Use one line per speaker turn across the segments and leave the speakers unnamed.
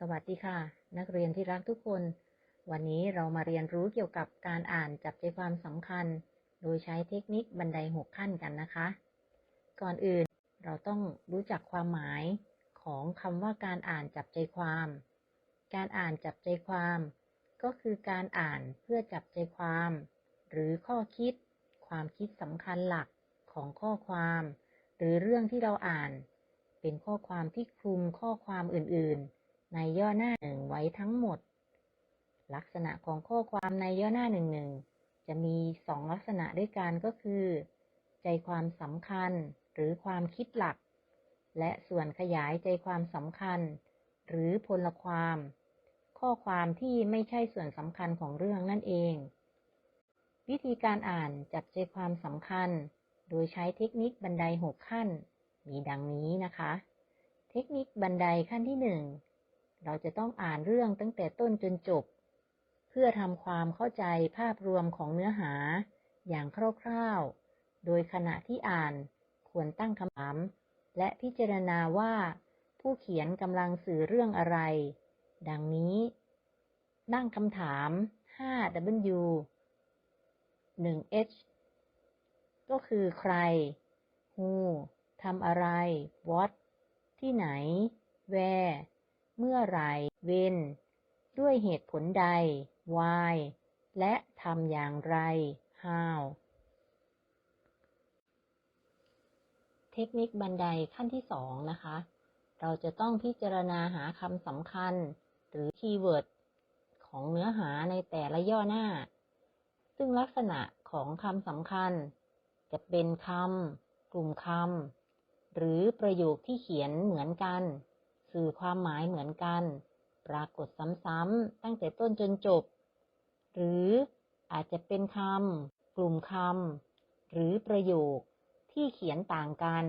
สวัสดีค่ะ นักเรียนที่รักทุกคน วันนี้เรามาเรียนรู้เกี่ยวกับการอ่านจับใจความสำคัญ โดยใช้เทคนิคบันไดหกขั้นกันนะคะ ก่อนอื่นเราต้องรู้จักความหมายของคำว่าการอ่านจับใจความ การอ่านจับใจความ ก็คือการอ่านเพื่อจับใจความ หรือข้อคิด ความคิดสำคัญหลักของข้อความ หรือเรื่องที่เราอ่าน เป็นข้อความที่คลุมข้อความอื่นๆ ในย่อหน้าหนึ่งไว้ทั้งหมด ลักษณะของข้อความในย่อหน้าหนึ่งหนึ่งจะมีสองลักษณะด้วยกันก็คือ ใจความสำคัญหรือความคิดหลัก และส่วนขยายใจความสำคัญ หรือพลความ ข้อความที่ไม่ใช่ส่วนสำคัญของเรื่องนั่นเอง วิธีการอ่านจับใจความสำคัญ โดยใช้เทคนิคบันไดหกขั้น มีดังนี้นะคะ เทคนิคบันไดขั้นที่หนึ่ง เราจะต้องอ่านเรื่องตั้งแต่ต้นจนจบ เพื่อทำความเข้าใจภาพรวมของเนื้อหา อย่างคร่าวๆ โดยขณะที่อ่านควรตั้งคำถาม และพิจารณาว่า ผู้เขียนกำลังสื่อเรื่องอะไร ดังนี้ตั้งคำถาม 5W 1H ก็คือใคร who ทำอะไร what ที่ไหน where เมื่อไร when ด้วยเหตุผลใด why และทำอย่างไร how เทคนิคบันไดขั้นที่สองนะคะ เราจะต้องพิจารณาหาคำสำคัญ หรือคีย์เวิร์ดของเนื้อหาในแต่ละย่อหน้า ซึ่งลักษณะของคำสำคัญ จะเป็นคำ กลุ่มคำ หรือประโยคที่เขียนเหมือนกัน สื่อความหมายเหมือนกัน ปรากฏซ้ำๆตั้งแต่ต้นจนจบ หรืออาจจะเป็นคำกลุ่มคำหรือประโยคที่เขียนต่างกัน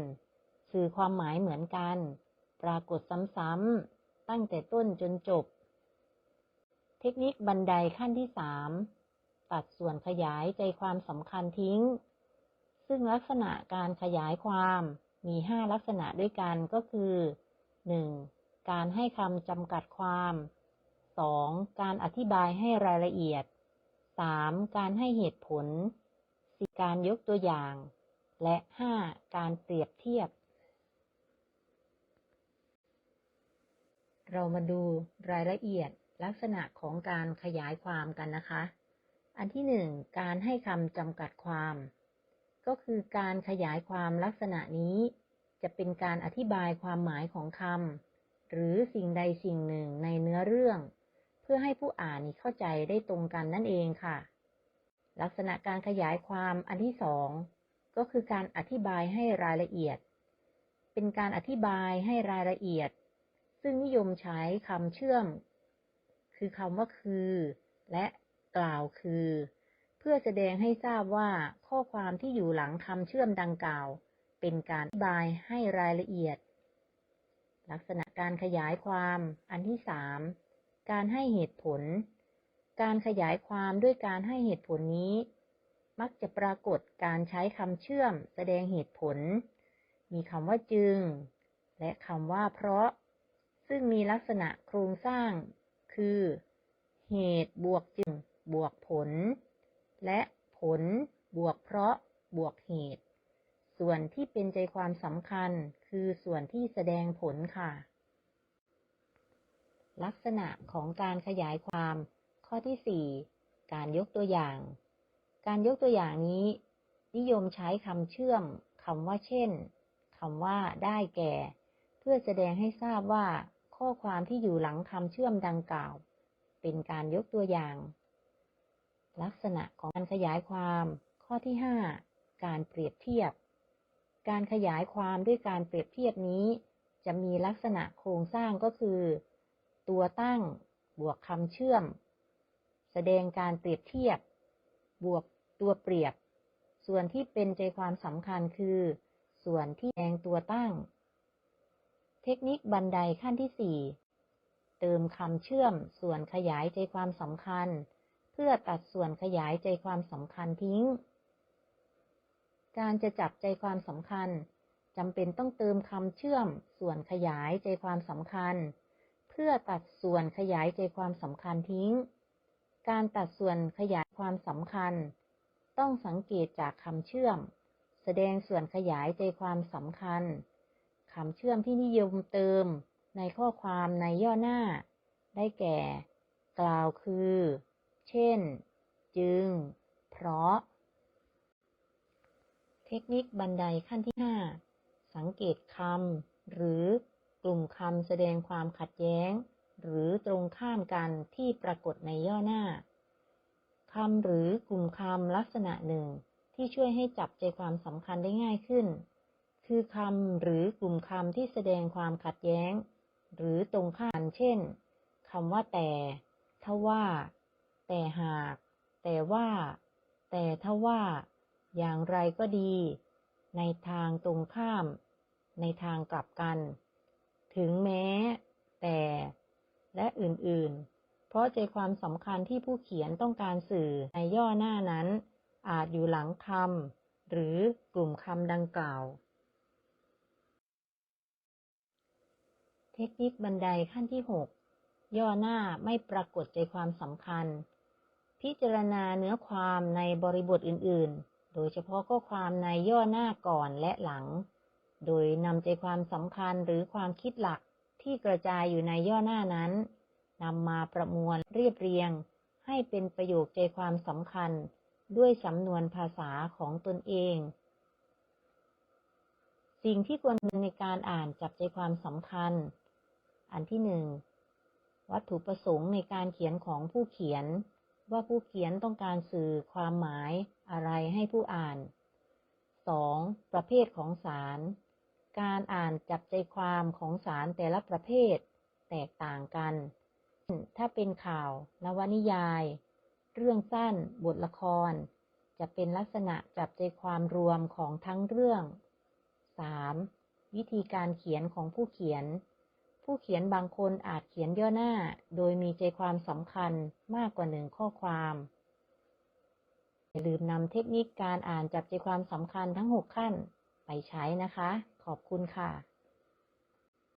สื่อความหมายเหมือนกัน ปรากฏซ้ำๆตั้งแต่ต้นจนจบ เทคนิคบันไดขั้นที่สามตัดส่วนขยายใจความสำคัญทิ้ง ซึ่งลักษณะการขยายความมีห้าลักษณะด้วยกันก็คือ 1. การให้คำจำกัดความ 2. การอธิบายให้รายละเอียด 3. การให้เหตุผล 4. การยกตัวอย่าง และ 5. การเปรียบเทียบ เรามาดูรายละเอียดลักษณะของการขยายความกันนะคะ อันที่หนึ่งการให้คำจำกัดความ ก็คือการขยายความลักษณะนี้ จะเป็นการอธิบายความหมายของคำ หรือสิ่งใดสิ่งหนึ่งในเนื้อเรื่อง เพื่อให้ผู้อ่านเข้าใจได้ตรงกันนั่นเองค่ะ ลักษณะการขยายความอันที่สองก็คือการอธิบายให้รายละเอียด เป็นการอธิบายให้รายละเอียด ซึ่งนิยมใช้คำเชื่อม คือคำว่าคือ และกล่าวคือ เพื่อแสดงให้ทราบว่าข้อความที่อยู่หลังคำเชื่อมดังกล่าว เป็นการอธิบายให้รายละเอียด ลักษณะการขยายความอันที่สามการให้เหตุผล การขยายความด้วยการให้เหตุผลนี้ มักจะปรากฏการใช้คำเชื่อมแสดงเหตุผล มีคำว่าจึง และคำว่าเพราะ ซึ่งมีลักษณะโครงสร้าง คือ เหตุบวกจึง บวกผล และผลบวกเพราะบวกเหตุ ส่วนที่เป็นใจความสำคัญคือส่วนที่แสดงผลค่ะ ลักษณะของการขยายความ ข้อที่สี่การยกตัวอย่าง การยกตัวอย่างนี้ นิยมใช้คำเชื่อมคำว่าเช่นคำว่าได้แก่ เพื่อแสดงให้ทราบว่า ข้อความที่อยู่หลังคำเชื่อมดังกล่าว เป็นการยกตัวอย่าง ลักษณะของการขยายความ ข้อที่ห้าการเปรียบเทียบ การขยายความด้วยการเปรียบเทียบนี้ จะมีลักษณะโครงสร้างก็คือ ตัวตั้งบวกคำเชื่อม แสดงการเปรียบเทียบ บวกตัวเปรียบ ส่วนที่เป็นใจความสำคัญคือ ส่วนที่แสดงตัวตั้ง เทคนิคบันไดขั้นที่สี่เติมคำเชื่อม ส่วนขยายใจความสำคัญ เพื่อตัดส่วนขยายใจความสำคัญทิ้ง การจะจับใจความสำคัญจำเป็นต้องเติมคำเชื่อมส่วนขยายใจความสำคัญ เพื่อตัดส่วนขยายใจความสำคัญทิ้ง การตัดส่วนขยายความสำคัญ ต้องสังเกตจากคำเชื่อม แสดงส่วนขยายใจความสำคัญคำเชื่อมที่นิยมเติมในข้อความในย่อหน้า ได้แก่ กล่าวคือ เช่น จึง เพราะ เทคนิคบันไดขั้นที่ 5 สังเกตคำหรือกลุ่มคำแสดงความขัดแย้ง หรือตรงข้ามกันที่ปรากฏในย่อหน้าคำหรือกลุ่มคำลักษณะหนึ่งที่ช่วยให้จับใจความสำคัญได้ง่ายขึ้น คือคำหรือกลุ่มคำที่แสดงความขัดแย้ง หรือตรงข้ามเช่นคำว่าแต่ถ้าว่า แต่หาก แต่ว่า แต่ถ้าว่า อย่างไรก็ดี ในทางตรงข้าม ในทางกลับกัน ถึงแม้ แต่ และอื่นๆ เพราะใจความสำคัญที่ผู้เขียนต้องการสื่อในย่อหน้านั้น อาจอยู่หลังคำหรือกลุ่มคำดังกล่าว เทคนิคบันไดขั้นที่ 6 ย่อหน้าไม่ปรากฏใจความสำคัญพิจารณาเนื้อความในบริบทอื่นๆ โดยเฉพาะข้อความในย่อหน้าก่อนและหลัง โดยนำใจความสำคัญหรือความคิดหลักที่กระจายอยู่ในย่อหน้านั้นนำมาประมวลเรียบเรียง ให้เป็นประโยคใจความสำคัญ ด้วยสำนวนภาษาของตนเอง สิ่งที่ควรในการอ่านจับใจความสำคัญ อันที่หนึ่งวัตถุประสงค์ในการเขียนของผู้เขียน ว่าผู้เขียนต้องการสื่อความหมายอะไรให้ผู้อ่าน 2. ประเภทของสาร การอ่านจับใจความของสารแต่ละประเภท แตกต่างกัน ถ้าเป็นข่าว นวนิยาย เรื่องสั้น บทละคร จะเป็นลักษณะจับใจความรวมของทั้งเรื่อง 3. วิธีการเขียนของผู้เขียน ผู้เขียนบางคนอาจเขียนย่อหน้า โดยมีใจความสำคัญมากกว่าหนึ่งข้อความอย่าลืมนำเทคนิคการอ่านจับใจความสำคัญทั้ง 6 ขั้น ไปใช้นะคะ ขอบคุณค่ะ